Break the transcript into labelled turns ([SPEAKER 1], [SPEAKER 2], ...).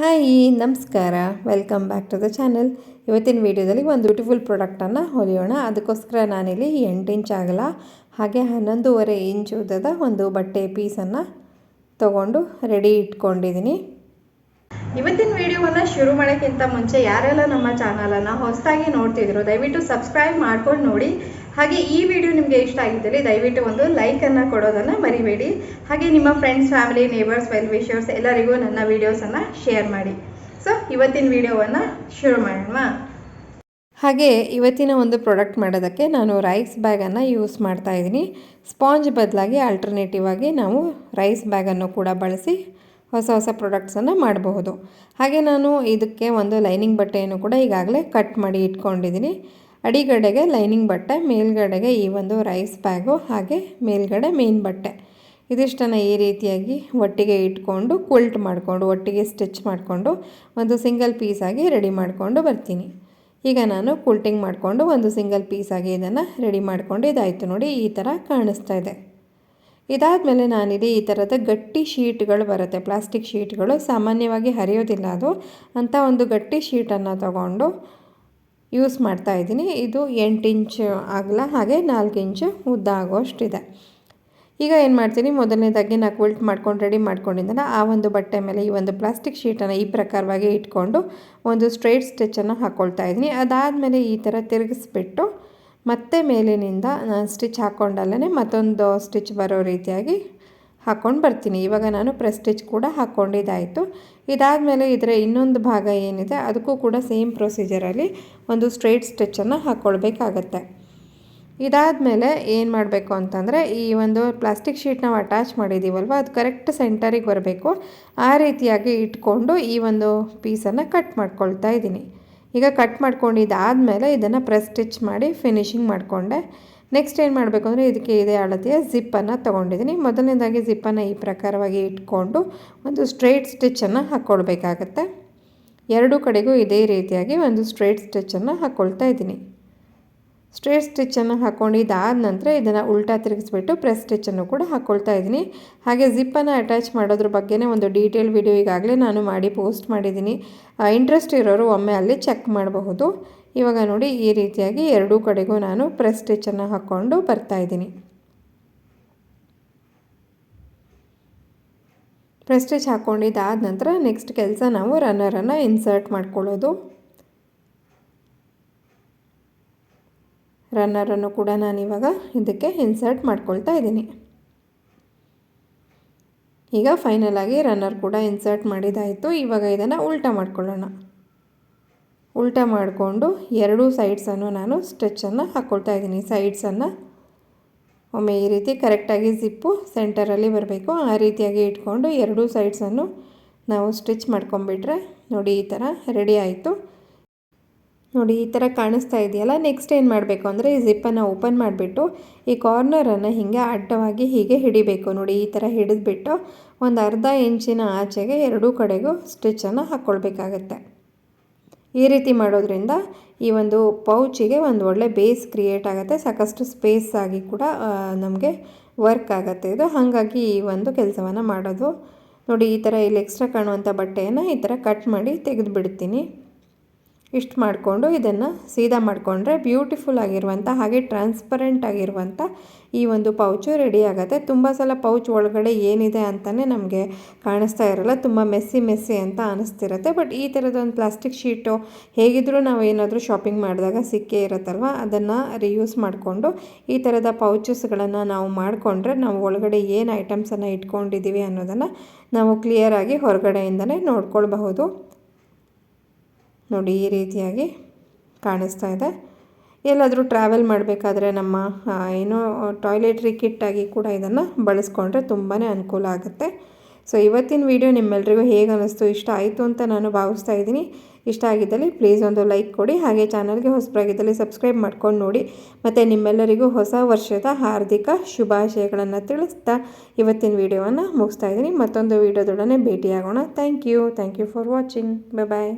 [SPEAKER 1] Hi, ನಮಸ್ಕಾರ. Welcome back to the channel ಇವತ್ತಿನ ವಿಡಿಯೋದಲ್ಲಿ ಒಂದು ಬ್ಯೂಟಿಫುಲ್ ಪ್ರಾಡಕ್ಟನ್ನು ಹೊಲಿಯೋಣ. ಅದಕ್ಕೋಸ್ಕರ ನಾನಿಲ್ಲಿ ಎಂಟು ಇಂಚ್ ಆಗಲ್ಲ ಹಾಗೆ ಹನ್ನೊಂದೂವರೆ ಇಂಚ್ ಉದ್ದದ ಒಂದು ಬಟ್ಟೆ ಪೀಸನ್ನು ತಗೊಂಡು ರೆಡಿ ಇಟ್ಕೊಂಡಿದ್ದೀನಿ.
[SPEAKER 2] ಇವತ್ತಿನ ವಿಡಿಯೋವನ್ನ ಶುರು ಮಾಡೋಕ್ಕಿಂತ ಮುಂಚೆ ಯಾರೆಲ್ಲ ನಮ್ಮ ಚಾನಲನ್ನು ಹೊಸದಾಗಿ ನೋಡ್ತಿದ್ರು, ದಯವಿಟ್ಟು ಸಬ್ಸ್ಕ್ರೈಬ್ ಮಾಡ್ಕೊಂಡು ನೋಡಿ. ಹಾಗೆ ಈ ವಿಡಿಯೋ ನಿಮಗೆ ಇಷ್ಟ ಆಗಿದ್ದಲ್ಲಿ ದಯವಿಟ್ಟು ಒಂದು ಲೈಕನ್ನು ಕೊಡೋದನ್ನು ಮರಿಬೇಡಿ. ಹಾಗೆ ನಿಮ್ಮ friends family neighbours well wishers ಎಲ್ಲರಿಗೂ ನನ್ನ ವಿಡಿಯೋಸನ್ನು ಶೇರ್ ಮಾಡಿ. ಸೊ ಇವತ್ತಿನ ವಿಡಿಯೋವನ್ನು ಶುರು ಮಾಡೋಣ.
[SPEAKER 1] ಹಾಗೆ ಇವತ್ತಿನ ಒಂದು ಪ್ರಾಡಕ್ಟ್ ಮಾಡೋದಕ್ಕೆ ನಾನು ರೈಸ್ ಬ್ಯಾಗನ್ನು ಯೂಸ್ ಮಾಡ್ತಾ ಇದ್ದೀನಿ. ಸ್ಪಾಂಜ್ ಬದಲಾಗಿ ಆಲ್ಟರ್ನೇಟಿವ್ ಆಗಿ ನಾವು ರೈಸ್ ಬ್ಯಾಗನ್ನು ಕೂಡ ಬಳಸಿ ಹೊಸ ಹೊಸ ಪ್ರಾಡಕ್ಟ್ಸನ್ನು ಮಾಡಬಹುದು. ಹಾಗೆ ನಾನು ಇದಕ್ಕೆ ಒಂದು ಲೈನಿಂಗ್ ಬಟ್ಟೆಯನ್ನು ಕೂಡ ಈಗಾಗಲೇ ಕಟ್ ಮಾಡಿ ಇಟ್ಕೊಂಡಿದ್ದೀನಿ ಅಡಿಗಡೆಗೆ ಲೈನಿಂಗ್ ಬಟ್ಟೆ, ಮೇಲ್ಗಡೆಗೆ ಈ ಒಂದು ರೈಸ್ ಬ್ಯಾಗು ಹಾಗೆ ಮೇಲ್ಗಡೆ ಮೇನ್ ಬಟ್ಟೆ. ಇದಿಷ್ಟನ್ನು ಈ ರೀತಿಯಾಗಿ ಒಟ್ಟಿಗೆ ಇಟ್ಕೊಂಡು ಕುಲ್ಟ್ ಮಾಡಿಕೊಂಡು, ಒಟ್ಟಿಗೆ ಸ್ಟಿಚ್ ಮಾಡಿಕೊಂಡು, ಒಂದು ಸಿಂಗಲ್ ಪೀಸಾಗಿ ರೆಡಿ ಮಾಡಿಕೊಂಡು ಬರ್ತೀನಿ. ಈಗ ನಾನು ಕುಲ್ಟಿಂಗ್ ಮಾಡಿಕೊಂಡು ಒಂದು ಸಿಂಗಲ್ ಪೀಸಾಗಿ ಇದನ್ನು ರೆಡಿ ಮಾಡಿಕೊಂಡು ಇದಾಯಿತು ನೋಡಿ, ಈ ಥರ ಕಾಣಿಸ್ತಾ ಇದೆ. ಇದಾದಮೇಲೆ ನಾನಿಲ್ಲಿ ಈ ಥರದ ಗಟ್ಟಿ ಶೀಟ್ಗಳು ಬರುತ್ತೆ. ಪ್ಲಾಸ್ಟಿಕ್ ಶೀಟ್ಗಳು ಸಾಮಾನ್ಯವಾಗಿ ಹರಿಯೋದಿಲ್ಲ ಅದು. ಅಂಥ ಒಂದು ಗಟ್ಟಿ ಶೀಟನ್ನು ತಗೊಂಡು ಯೂಸ್ ಮಾಡ್ತಾ ಇದ್ದೀನಿ. ಇದು ಎಂಟು ಇಂಚ್ ಆಗಲ್ಲ ಹಾಗೆ ನಾಲ್ಕು ಇಂಚು ಉದ್ದ ಆಗೋಷ್ಟಿದೆ. ಈಗ ಏನು ಮಾಡ್ತೀನಿ? ಮೊದಲನೇದಾಗಿ ನಾ ಕ್ವಿಲ್ಟ್ ಮಾಡ್ಕೊಂಡು ರೆಡಿ ಮಾಡ್ಕೊಂಡಿದ್ದೆನ ಆ ಒಂದು ಬಟ್ಟೆ ಮೇಲೆ ಈ ಒಂದು ಪ್ಲಾಸ್ಟಿಕ್ ಶೀಟನ್ನು ಈ ಪ್ರಕಾರವಾಗಿ ಇಟ್ಕೊಂಡು ಒಂದು ಸ್ಟ್ರೈಟ್ ಸ್ಟಿಚ್ಚನ್ನು ಹಾಕ್ಕೊಳ್ತಾ ಇದ್ದೀನಿ. ಅದಾದಮೇಲೆ ಈ ಥರ ತಿರುಗಿಸ್ಬಿಟ್ಟು ಮತ್ತೆ ಮೇಲಿನಿಂದ ನಾನು ಸ್ಟಿಚ್ ಹಾಕ್ಕೊಂಡಲ್ಲೇ ಮತ್ತೊಂದು ಸ್ಟಿಚ್ ಬರೋ ರೀತಿಯಾಗಿ ಹಾಕ್ಕೊಂಡು ಬರ್ತೀನಿ. ಇವಾಗ ನಾನು ಪ್ರೆಸ್ ಸ್ಟಿಚ್ ಕೂಡ ಹಾಕ್ಕೊಂಡಿದ್ದಾಯಿತು ಇದಾದಮೇಲೆ ಇದರ ಇನ್ನೊಂದು ಭಾಗ ಏನಿದೆ, ಅದಕ್ಕೂ ಕೂಡ ಸೇಮ್ ಪ್ರೊಸೀಜರಲ್ಲಿ ಒಂದು ಸ್ಟ್ರೈಟ್ ಸ್ಟಿಚ್ಚನ್ನು ಹಾಕ್ಕೊಳ್ಬೇಕಾಗತ್ತೆ ಇದಾದಮೇಲೆ ಏನು ಮಾಡಬೇಕು ಅಂತಂದರೆ, ಈ ಒಂದು ಪ್ಲಾಸ್ಟಿಕ್ ಶೀಟ್ ನಾವು ಅಟ್ಯಾಚ್ ಮಾಡಿದ್ದೀವಲ್ವ ಅದು ಕರೆಕ್ಟ್ ಸೆಂಟರಿಗೆ ಬರಬೇಕು. ಆ ರೀತಿಯಾಗಿ ಇಟ್ಕೊಂಡು ಈ ಒಂದು ಪೀಸನ್ನು ಕಟ್ ಮಾಡ್ಕೊಳ್ತಾ ಇದ್ದೀನಿ. ಈಗ ಕಟ್ ಮಾಡ್ಕೊಂಡಿದ್ದಾದಮೇಲೆ ಇದನ್ನು ಪ್ರೆಸ್ ಸ್ಟಿಚ್ ಮಾಡಿ ಫಿನಿಶಿಂಗ್ ಮಾಡಿಕೊಂಡೆ. ನೆಕ್ಸ್ಟ್ ಏನು ಮಾಡಬೇಕು ಅಂದರೆ ಇದಕ್ಕೆ ಇದೇ ಅಳತೆಯ ಜಿಪ್ಪನ್ನು ತೊಗೊಂಡಿದ್ದೀನಿ. ಮೊದಲನೇದಾಗಿ ಜಿಪ್ಪನ್ನು ಈ ಪ್ರಕಾರವಾಗಿ ಇಟ್ಕೊಂಡು ಒಂದು ಸ್ಟ್ರೈಟ್ ಸ್ಟಿಚ್ಚನ್ನು ಹಾಕ್ಕೊಳ್ಬೇಕಾಗತ್ತೆ ಎರಡೂ ಕಡೆಗೂ ಇದೇ ರೀತಿಯಾಗಿ ಒಂದು ಸ್ಟ್ರೈಟ್ ಸ್ಟಿಚ್ಚನ್ನು ಹಾಕ್ಕೊಳ್ತಾ ಇದ್ದೀನಿ. ಸ್ಟ್ರೇಟ್ ಸ್ಟಿಚ್ಚನ್ನು ಹಾಕ್ಕೊಂಡಿದ್ದಾದ ನಂತರ ಇದನ್ನು ಉಲ್ಟಾ ತಿರುಗಿಸ್ಬಿಟ್ಟು ಪ್ರೆಸ್ ಸ್ಟಿಚ್ಚನ್ನು ಕೂಡ ಹಾಕ್ಕೊಳ್ತಾ ಇದ್ದೀನಿ. ಹಾಗೆ ಜಿಪ್ಪನ್ನು ಅಟ್ಯಾಚ್ ಮಾಡೋದ್ರ ಬಗ್ಗೆನೇ ಒಂದು ಡೀಟೇಲ್ ವಿಡಿಯೋ ಈಗಾಗಲೇ ನಾನು ಮಾಡಿ ಪೋಸ್ಟ್ ಮಾಡಿದ್ದೀನಿ. ಇಂಟ್ರೆಸ್ಟ್ ಇರೋರು ಒಮ್ಮೆ ಅಲ್ಲಿ ಚೆಕ್ ಮಾಡಬಹುದು. ಇವಾಗ ನೋಡಿ ಈ ರೀತಿಯಾಗಿ ಎರಡೂ ಕಡೆಗೂ ನಾನು ಪ್ರೆಸ್ ಸ್ಟಿಚ್ಚನ್ನು ಹಾಕ್ಕೊಂಡು ಬರ್ತಾಯಿದ್ದೀನಿ ಪ್ರೆಸ್ ಸ್ಟಿಚ್ ಹಾಕ್ಕೊಂಡಿದ್ದಾದ ನಂತರ ನೆಕ್ಸ್ಟ್ ಕೆಲಸ ನಾವು ರನ್ನರನ್ನು ಇನ್ಸರ್ಟ್ ಮಾಡ್ಕೊಳ್ಳೋದು. ರನ್ನರನ್ನು ಕೂಡ ನಾನು ಇವಾಗ ಇದಕ್ಕೆ ಇನ್ಸರ್ಟ್ ಮಾಡ್ಕೊಳ್ತಾ ಇದ್ದೀನಿ. ಈಗ ಫೈನಲ್ ಆಗಿ ರನ್ನರ್ ಕೂಡ ಇನ್ಸರ್ಟ್ ಮಾಡಿದಾಯಿತು. ಇವಾಗ ಇದನ್ನು ಉಲ್ಟಾ ಮಾಡ್ಕೊಳ್ಳೋಣ. ಉಲ್ಟಾ ಮಾಡಿಕೊಂಡು ಎರಡೂ ಸೈಡ್ಸನ್ನು ನಾನು ಸ್ಟಿಚ್ಚನ್ನು ಹಾಕ್ಕೊಳ್ತಾ ಇದ್ದೀನಿ. ಸೈಡ್ಸನ್ನು ಒಮ್ಮೆ ಈ ರೀತಿ ಕರೆಕ್ಟಾಗಿ ಜಿಪ್ಪು ಸೆಂಟರಲ್ಲಿ ಬರಬೇಕು. ಆ ರೀತಿಯಾಗಿ ಇಟ್ಕೊಂಡು ಎರಡೂ ಸೈಡ್ಸನ್ನು ನಾವು ಸ್ಟಿಚ್ ಮಾಡ್ಕೊಂಬಿಟ್ರೆ ನೋಡಿ ಈ ಥರ ರೆಡಿ ಆಯಿತು. ನೋಡಿ, ಈ ಥರ ಕಾಣಿಸ್ತಾ ಇದೆಯಲ್ಲ? ನೆಕ್ಸ್ಟ್ ಏನು ಮಾಡಬೇಕು ಅಂದರೆ, ಈ ಜಿಪ್ಪನ್ನು ಓಪನ್ ಮಾಡಿಬಿಟ್ಟು, ಈ ಕಾರ್ನರನ್ನು ಹೀಗೆ ಅಡ್ಡವಾಗಿ ಹೀಗೆ ಹಿಡಿಬೇಕು. ನೋಡಿ, ಈ ಥರ ಹಿಡಿದ್ಬಿಟ್ಟು, ಒಂದು ಅರ್ಧ ಇಂಚಿನ ಆಚೆಗೆ ಎರಡೂ ಕಡೆಗೂ ಸ್ಟಿಚ್ಚನ್ನು ಹಾಕ್ಕೊಳ್ಬೇಕಾಗತ್ತೆ ಈ ರೀತಿ ಮಾಡೋದ್ರಿಂದ, ಈ ಒಂದು ಪೌಚಿಗೆ ಒಂದು ಒಳ್ಳೆ ಬೇಸ್ ಕ್ರಿಯೇಟ್ ಆಗುತ್ತೆ. ಸಾಕಷ್ಟು ಸ್ಪೇಸ್ ಆಗಿ ಕೂಡ ನಮಗೆ ವರ್ಕ್ ಆಗುತ್ತೆ. ಇದು ಹಾಗಾಗಿ ಈ ಒಂದು ಕೆಲಸವನ್ನು ಮಾಡೋದು. ನೋಡಿ, ಈ ಥರ ಇಲ್ಲಿ ಎಕ್ಸ್ಟ್ರಾ ಕಾಣುವಂಥ ಬಟ್ಟೆಯನ್ನು ಈ ಥರ ಕಟ್ ಮಾಡಿ ತೆಗೆದು ಬಿಡ್ತೀನಿ ಇಷ್ಟು ಮಾಡಿಕೊಂಡು ಇದನ್ನು ಸೀದಾ ಮಾಡಿಕೊಂಡ್ರೆ ಬ್ಯೂಟಿಫುಲ್ ಆಗಿರುವಂಥ ಹಾಗೆ ಟ್ರಾನ್ಸ್ಪರೆಂಟ್ ಆಗಿರುವಂಥ ಈ ಒಂದು ಪೌಚು ರೆಡಿ ಆಗುತ್ತೆ. ತುಂಬ ಸಲ ಪೌಚ್ ಒಳಗಡೆ ಏನಿದೆ ಅಂತಲೇ ನಮಗೆ ಕಾಣಿಸ್ತಾ ಇರಲ್ಲ. ತುಂಬ ಮೆಸ್ಸಿ ಮೆಸ್ಸಿ ಅಂತ ಅನಿಸ್ತಿರುತ್ತೆ. ಬಟ್ ಈ ಥರದೊಂದು ಪ್ಲಾಸ್ಟಿಕ್ ಶೀಟು ಹೇಗಿದ್ದರೂ ನಾವು ಏನಾದರೂ ಶಾಪಿಂಗ್ ಮಾಡಿದಾಗ ಸಿಕ್ಕೇ ಇರುತ್ತಲ್ವ? ಅದನ್ನು ರಿಯೂಸ್ ಮಾಡಿಕೊಂಡು ಈ ಥರದ ಪೌಚಸ್ಗಳನ್ನು ನಾವು ಮಾಡಿಕೊಂಡ್ರೆ ನಾವು ಒಳಗಡೆ ಏನು ಐಟಮ್ಸನ್ನು ಇಟ್ಕೊಂಡಿದ್ದೀವಿ ಅನ್ನೋದನ್ನು ನಾವು ಕ್ಲಿಯರಾಗಿ ಹೊರಗಡೆಯಿಂದಲೇ ನೋಡ್ಕೊಳ್ಬಹುದು. ನೋಡಿ ಈ ರೀತಿಯಾಗಿ ಕಾಣಿಸ್ತಾ ಇದೆ. ಎಲ್ಲಾದರೂ ಟ್ರಾವೆಲ್ ಮಾಡಬೇಕಾದ್ರೆ ನಮ್ಮ ಏನೋ ಟಾಯ್ಲೆಟ್ರಿ ಕಿಟ್ಟಾಗಿ ಕೂಡ ಇದನ್ನು ಬಳಸ್ಕೊಂಡ್ರೆ ತುಂಬಾ ಅನುಕೂಲ ಆಗುತ್ತೆ. ಸೊ ಇವತ್ತಿನ ವಿಡಿಯೋ ನಿಮ್ಮೆಲ್ಲರಿಗೂ ಹೇಗೆ ಅನ್ನಿಸ್ತು, ಇಷ್ಟ ಆಯಿತು ಅಂತ ನಾನು ಭಾವಿಸ್ತಾ ಇದ್ದೀನಿ. ಇಷ್ಟ ಆಗಿದ್ದಲ್ಲಿ ಪ್ಲೀಸ್ ಒಂದು ಲೈಕ್ ಕೊಡಿ, ಹಾಗೆ ಚಾನಲ್ಗೆ ಹೊಸಬರಾಗಿದ್ದಲ್ಲಿ ಸಬ್ಸ್ಕ್ರೈಬ್ ಮಾಡ್ಕೊಂಡು ನೋಡಿ. ಮತ್ತು ನಿಮ್ಮೆಲ್ಲರಿಗೂ ಹೊಸ ವರ್ಷದ ಹಾರ್ದಿಕ ಶುಭಾಶಯಗಳನ್ನು ತಿಳಿಸ್ತಾ ಇವತ್ತಿನ ವಿಡಿಯೋವನ್ನು ಮುಗಿಸ್ತಾ ಇದ್ದೀನಿ. ಮತ್ತೊಂದು ವೀಡಿಯೋದೊಡನೆ ಭೇಟಿಯಾಗೋಣ. Thank you thank you for watching bye